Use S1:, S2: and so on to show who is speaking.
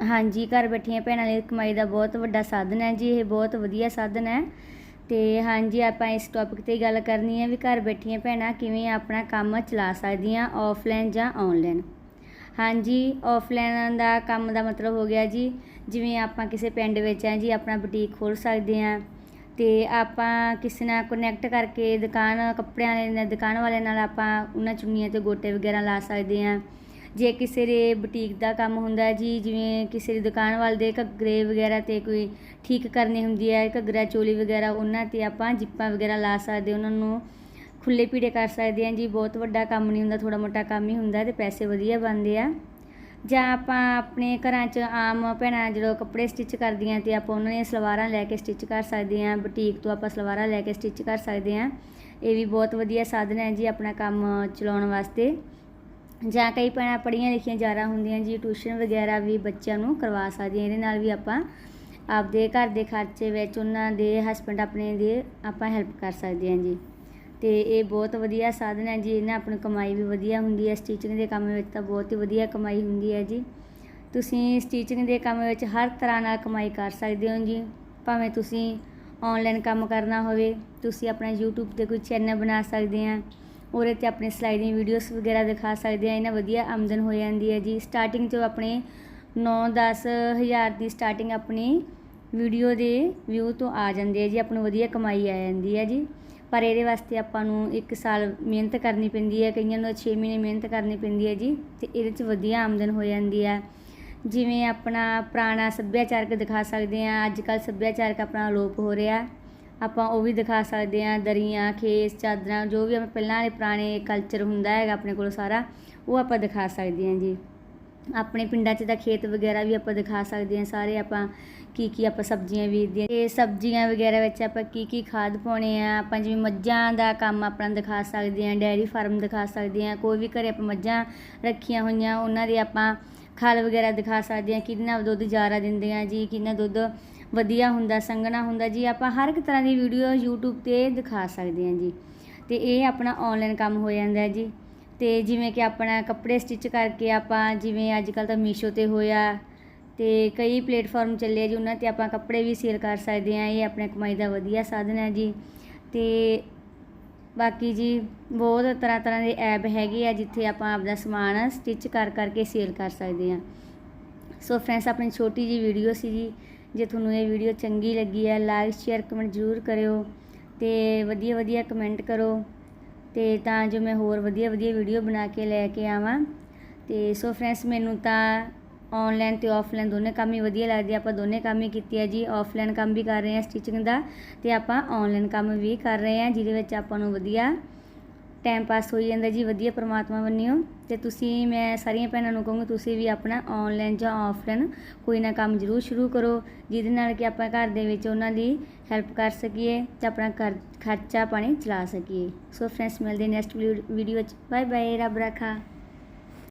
S1: ਹਾਂਜੀ, ਘਰ ਬੈਠੀਆਂ ਭੈਣਾਂ ਲਈ ਕਮਾਈ ਦਾ ਬਹੁਤ ਵੱਡਾ ਸਾਧਨ ਹੈ ਜੀ, ਇਹ ਬਹੁਤ ਵਧੀਆ ਸਾਧਨ ਹੈ। ਤੇ ਹਾਂਜੀ, ਆਪਾਂ ਇਸ ਟੌਪਿਕ ਤੇ ਗੱਲ ਕਰਨੀ ਹੈ ਵੀ ਘਰ ਬੈਠੀਆਂ ਭੈਣਾਂ ਕਿਵੇਂ ਆਪਣਾ ਕੰਮ ਚਲਾ ਸਕਦੀਆਂ ਆਫਲਾਈਨ ਜਾਂ ਆਨਲਾਈਨ ਹਾਂਜੀ ਆਫਲਾਈਨ ਦਾ ਕੰਮ ਦਾ ਮਤਲਬ ਹੋ ਗਿਆ ਜੀ, ਜਿਵੇਂ ਆਪਾਂ ਕਿਸੇ ਪਿੰਡ ਵਿੱਚ ਆ ਜੀ, ਆਪਣਾ ਬੁਟੀਕ ਖੋਲ ਸਕਦੇ ਆ ਤੇ ਆਪਾਂ ਕਿਸੇ ਨਾਲ ਕਨੈਕਟ ਕਰਕੇ ਦੁਕਾਨ ਕੱਪੜਿਆਂ ਵਾਲੇ ਨਾਲ, ਦੁਕਾਨ ਵਾਲਿਆਂ ਨਾਲ ਆਪਾਂ ਉਹਨਾਂ ਚੁੰਨੀਆਂ ਤੇ ਗੋਟੇ ਵਗੈਰਾ ਲਾ ਸਕਦੇ ਆ ਜੇ ਕਿਸੇ ਦੇ ਬੁਟੀਕ ਦਾ ਕੰਮ ਹੁੰਦਾ ਹੈ ਜੀ, ਜਿਵੇਂ ਕਿਸੇ ਦੀ ਦੁਕਾਨ ਵਾਲੇ ਦੇ ਘੱਗਰੇ ਵਗੈਰਾ ਤੇ ਕੋਈ ਠੀਕ ਕਰਨੀ ਹੁੰਦੀ ਹੈ, ਘੱਗਰਾ, ਚੋਲੀ ਵਗੈਰਾ, ਉਹਨਾਂ ਤੇ ਆਪਾਂ ਜਿੱਪਾਂ ਵਗੈਰਾ ਲਾ ਸਕਦੇ ਉਹਨਾਂ ਨੂੰ ਖੁੱਲੇ ਪੀੜੇ ਕਰ ਸਕਦੇ ਹਾਂ ਜੀ। ਬਹੁਤ ਵੱਡਾ ਕੰਮ ਨਹੀਂ ਹੁੰਦਾ ਥੋੜਾ ਮੋਟਾ ਕੰਮ ਹੀ ਹੁੰਦਾ ਤੇ ਪੈਸੇ ਵਧੀਆ ਬਣਦੇ ਆ। ਜਾਂ ਆਪਾਂ ਆਪਣੇ ਘਰਾਂ 'ਚ ਆਮ ਭੈਣਾਂ ਜਦੋਂ ਕੱਪੜੇ ਸਟਿਚ ਕਰਦੀਆਂ ਤੇ ਆਪਾਂ ਉਹਨਾਂ ਦੀਆਂ ਸਲਵਾਰਾਂ ਲੈ ਕੇ ਸਟਿਚ ਕਰ ਸਕਦੇ ਹਾਂ, ਬੁਟੀਕ ਤੋਂ ਆਪਾਂ ਸਲਵਾਰਾਂ ਲੈ ਕੇ ਸਟਿਚ ਕਰ ਸਕਦੇ ਹਾਂ। ਇਹ ਵੀ ਬਹੁਤ ਵਧੀਆ ਸਾਧਨ ਹੈ ਜੀ ਆਪਣਾ ਕੰਮ ਚਲਾਉਣ ਵਾਸਤੇ। ਜਾਂ ਕਈ ਭੈਣਾਂ ਪੜ੍ਹੀਆਂ ਲਿਖੀਆਂ ਜ਼ਿਆਦਾ ਹੁੰਦੀਆਂ ਜੀ ਟਿਊਸ਼ਨ ਵਗੈਰਾ ਵੀ ਬੱਚਿਆਂ ਨੂੰ ਕਰਵਾ ਸਕਦੀਆਂ, ਇਹਦੇ ਨਾਲ ਵੀ ਆਪਾਂ ਆਪਦੇ ਘਰ ਦੇ ਖਰਚੇ ਵਿੱਚ ਉਹਨਾਂ ਦੇ ਹਸਬੰਡ ਆਪਣੇ ਦੇ ਆਪਾਂ ਹੈਲਪ ਕਰ ਸਕਦੇ ਹਾਂ ਜੀ। ਤੇ ਇਹ ਬਹੁਤ ਵਧੀਆ ਸਾਧਨ ਹੈ ਜੀ, ਇਹਨਾਂ ਆਪਣੀ ਕਮਾਈ ਵੀ ਵਧੀਆ ਹੁੰਦੀ ਹੈ ਸਟਿਚਿੰਗ ਦੇ ਕੰਮ ਵਿੱਚ ਤਾਂ ਬਹੁਤ ਹੀ ਵਧੀਆ ਕਮਾਈ ਹੁੰਦੀ ਹੈ ਜੀ। ਤੁਸੀਂ ਸਟਿਚਿੰਗ ਦੇ ਕੰਮ ਵਿੱਚ ਹਰ ਤਰ੍ਹਾਂ ਨਾਲ ਕਮਾਈ ਕਰ ਸਕਦੇ ਹੋ ਜੀ, ਭਾਵੇਂ ਤੁਸੀਂ ਆਨਲਾਈਨ ਕੰਮ ਕਰਨਾ ਹੋਵੇ, ਤੁਸੀਂ ਆਪਣਾ YouTube ਤੇ ਕੋਈ ਚੈਨਲ ਬਣਾ ਸਕਦੇ ਆ ਉਹਦੇ ਤੇ ਆਪਣੇ ਸਿਲਾਈ ਦੀਆਂ ਵੀਡੀਓਜ਼ ਵਗੈਰਾ ਦਿਖਾ ਸਕਦੇ ਆ। ਇਹਨਾਂ ਵਧੀਆ ਆਮਦਨ ਹੋ ਜਾਂਦੀ ਹੈ ਜੀ। ਸਟਾਰਟਿੰਗ ਤੋਂ ਆਪਣੇ 9-10 ਹਜ਼ਾਰ ਦੀ ਸਟਾਰਟਿੰਗ ਆਪਣੀ ਵੀਡੀਓ ਦੇ ਵਿਊ ਤੋਂ ਆ ਜਾਂਦੀ ਹੈ ਜੀ। ਆਪਾਂ ਨੂੰ ਵਧੀਆ ਕਮਾਈ ਆ ਜਾਂਦੀ ਹੈ ਜੀ। ਪਰ ਇਹਦੇ ਵਾਸਤੇ ਆਪਾਂ ਨੂੰ 1 ਸਾਲ ਮਿਹਨਤ ਕਰਨੀ ਪੈਂਦੀ ਹੈ। ਕਈਆਂ ਨੂੰ 6 ਮਹੀਨੇ ਮਿਹਨਤ ਕਰਨੀ ਪੈਂਦੀ ਹੈ ਜੀ। ਤੇ ਇਹਦੇ 'ਚ ਵਧੀਆ ਆਮਦਨ ਹੋ ਜਾਂਦੀ ਹੈ। ਜਿਵੇਂ ਆਪਣਾ ਪੁਰਾਣਾ ਸੱਭਿਆਚਾਰਕ ਦਿਖਾ ਸਕਦੇ ਆ ਅੱਜ ਕੱਲ ਸੱਭਿਆਚਾਰਕ ਆਪਣਾ ਅਲੋਪ ਹੋ ਰਿਹਾ। ਆਪਾਂ ਉਹ ਵੀ ਦਿਖਾ ਸਕਦੇ ਆ ਦਰੀਆਂ, ਖੇਸ, ਚਾਦਰਾਂ, ਜੋ ਵੀ ਆਪਾਂ ਪਹਿਲਾਂ ਵਾਲੇ ਪੁਰਾਣੇ ਕਲਚਰ ਹੁੰਦਾ ਹੈਗਾ ਆਪਣੇ ਕੋਲ ਸਾਰਾ, ਉਹ ਆਪਾਂ ਦਿਖਾ ਸਕਦੇ ਆ ਜੀ। ਆਪਣੇ ਪਿੰਡਾਂ 'ਚ ਤਾਂ ਖੇਤ ਵਗੈਰਾ ਵੀ ਆਪਾਂ ਦਿਖਾ ਸਕਦੇ ਹਾਂ, ਸਾਰੇ ਆਪਾਂ ਕੀ ਕੀ ਆਪਾਂ ਸਬਜ਼ੀਆਂ ਬੀਜਦੇ ਹਾਂ। ਤੇ ਸਬਜ਼ੀਆਂ ਵਗੈਰਾ ਵਿੱਚ ਆਪਾਂ ਕੀ ਕੀ ਖਾਦ ਪਾਉਣੇ ਆ, ਆਪਾਂ ਜਿਵੇਂ ਮੱਝਾਂ ਦਾ ਕੰਮ ਆਪਣਾ ਦਿਖਾ ਸਕਦੇ ਹਾਂ, ਡੈਰੀ ਫਾਰਮ ਦਿਖਾ ਸਕਦੇ ਹਾਂ, ਕੋਈ ਵੀ ਘਰੇ ਆਪਾਂ ਮੱਝਾਂ ਰੱਖੀਆਂ ਹੋਈਆਂ, ਉਹਨਾਂ ਦੇ ਆਪਾਂ ਖਲ ਵਗੈਰਾ ਦਿਖਾ ਸਕਦੇ ਹਾਂ ਕਿਹਦੇ ਦੁੱਧ ਜ਼ਿਆਦਾ ਦਿੰਦੇ ਆ ਜੀ, ਕਿੰਨਾ ਦੁੱਧ ਵਧੀਆ ਹੁੰਦਾ, ਸੰਘਣਾ ਹੁੰਦਾ ਜੀ। ਆਪਾਂ ਹਰ ਇੱਕ ਤਰ੍ਹਾਂ ਦੀ ਵੀਡੀਓ YouTube ਤੇ ਦਿਖਾ ਸਕਦੇ ਹਾਂ ਜੀ। ਤੇ ਇਹ ਆਪਣਾ ਆਨਲਾਈਨ ਕੰਮ ਹੋ ਜਾਂਦਾ ਜੀ। ਤੇ ਜਿਵੇਂ ਕਿ ਆਪਣਾ ਕੱਪੜੇ ਸਟਿਚ ਕਰਕੇ ਆਪਾਂ ਜਿਵੇਂ ਅੱਜ ਕੱਲ ਤਾਂ ਮੀਸ਼ੋ ਤੇ ਹੋਇਆ। ਤੇ ਕਈ ਪਲੇਟਫਾਰਮ ਚੱਲੇ ਆ ਜੀ, ਉਹਨਾਂ ਤੇ ਆਪਾਂ ਕੱਪੜੇ ਵੀ ਸੇਲ ਕਰ ਸਕਦੇ ਹਾਂ। ਇਹ ਆਪਣੇ ਕਮਾਈ ਦਾ ਵਧੀਆ ਸਾਧਨ ਹੈ ਜੀ। ਤੇ ਬਾਕੀ ਜੀ, ਬਹੁਤ ਤਰ੍ਹਾਂ ਤਰ੍ਹਾਂ ਦੇ ਐਪ ਹੈਗੇ ਆ, ਜਿੱਥੇ ਆਪਾਂ ਆਪਦਾ ਸਮਾਨ ਸਟਿਚ ਕਰ ਕਰਕੇ ਸੇਲ ਕਰ ਸਕਦੇ ਆ ਸੋ ਫਰੈਂਡਸ ਆਪਣੀ ਛੋਟੀ ਜੀ ਵੀਡੀਓ ਸੀ ਜੀ। ਜੇ ਤੁਹਾਨੂੰ ਇਹ ਵੀਡੀਓ ਚੰਗੀ ਲੱਗੀ ਹੈ ਲਾਈਕ ਸ਼ੇਅਰ ਕਮੈਂਟ ਜ਼ਰੂਰ ਕਰਿਓ ਤੇ ਵਧੀਆ ਵਧੀਆ ਕਮੈਂਟ ਕਰੋ ਤੇ ਤਾਂ ਜੋ ਮੈਂ ਹੋਰ ਵਧੀਆ ਵਧੀਆ ਵੀਡੀਓ ਬਣਾ ਕੇ ਲੈ ਕੇ ਆਵਾਂ। ਤੇ ਸੋ ਫਰੈਂਡਸ ਮੈਨੂੰ ਤਾਂ ਆਨਲਾਈਨ ਤੇ ਆਫਲਾਈਨ ਦੋਨੇ ਕੰਮ ਹੀ ਵਧੀਆ ਲੱਗਦੇ ਆਪਾਂ ਦੋਨੇ ਕੰਮ ਹੀ ਕੀਤੇ ਆ ਜੀ। ਆਫਲਾਈਨ ਕੰਮ ਵੀ ਕਰ ਰਹੇ ਆ ਸਟਿਚਿੰਗ ਦਾ ਤੇ ਆਪਾਂ ਆਨਲਾਈਨ ਕੰਮ ਵੀ ਕਰ ਰਹੇ ਆ, ਜਿਹਦੇ ਵਿੱਚ ਆਪਾਂ ਨੂੰ ਵਧੀਆ ਟਾਈਮ ਪਾਸ ਹੋਈ ਜਾਂਦਾ ਜੀ, ਵਧੀਆ ਪ੍ਰਮਾਤਮਾ ਬੰਨਿਓ। ਤੇ ਤੁਸੀਂ, ਮੈਂ ਸਾਰੀਆਂ ਭੈਣਾਂ ਨੂੰ ਕਹੂੰਗੀ, ਤੁਸੀਂ ਵੀ ਆਪਣਾ ਆਨਲਾਈਨ ਜਾਂ ਆਫਲਾਈਨ ਕੋਈ ਨਾ ਕੰਮ ਜ਼ਰੂਰ ਸ਼ੁਰੂ ਕਰੋ, ਜਿਹਦੇ ਨਾਲ ਕਿ ਆਪਾਂ ਘਰ ਦੇ ਵਿੱਚ ਉਹਨਾਂ ਦੀ ਹੈਲਪ ਕਰ ਸਕੀਏ ਤੇ ਆਪਣਾ ਘਰ, ਖਰਚਾ ਪਾਣੀ ਚਲਾ ਸਕੀਏ। ਸੋ ਫਰੈਂਡਸ ਮਿਲਦੇ ਨੈਕਸਟ ਵੀਡੀਓ ਵਿੱਚ ਬਾਏ ਬਾਏ ਰੱਬ ਰੱਖਾ।